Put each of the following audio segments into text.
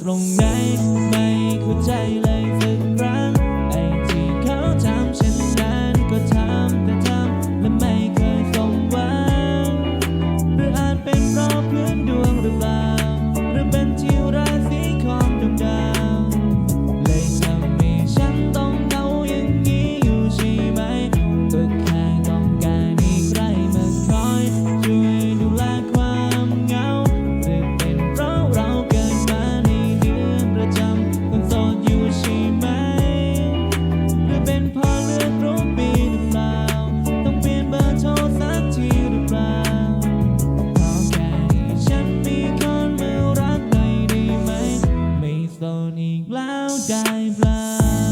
ตรงไหนไม่เข้าใจ โสดอีกแล้วใจเปล่า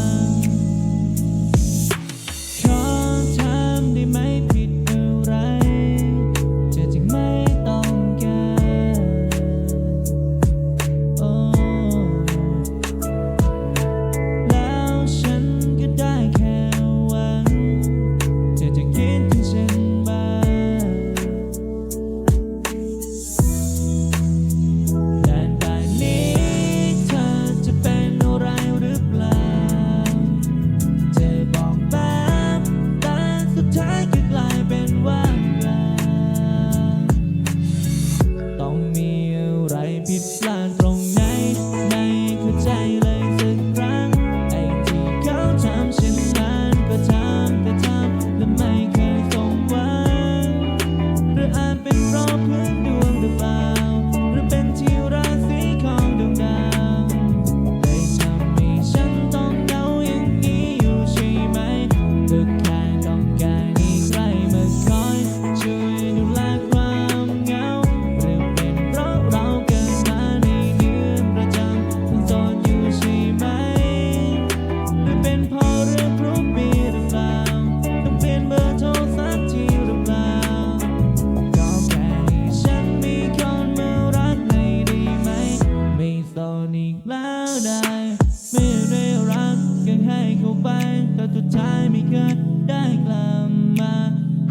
ไม่เคยได้กลับมา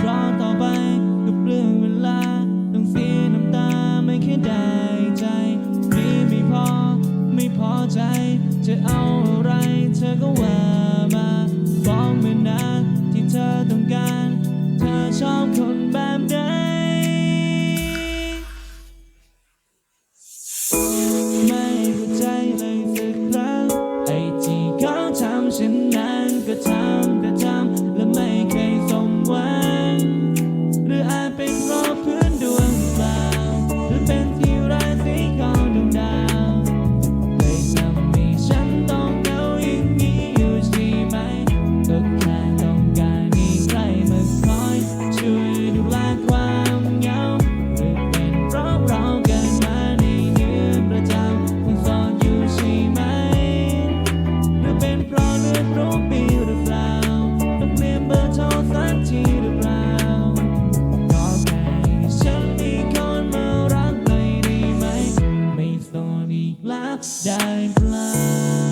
ครอวต่อไปกับเปลืองเวลา ต้องเสียน้ำตาไม่เคยได้ใจมีไม่พอ ไม่พอใจ จะเอาอะไรเธอก็ว่ามา ได้เปล่า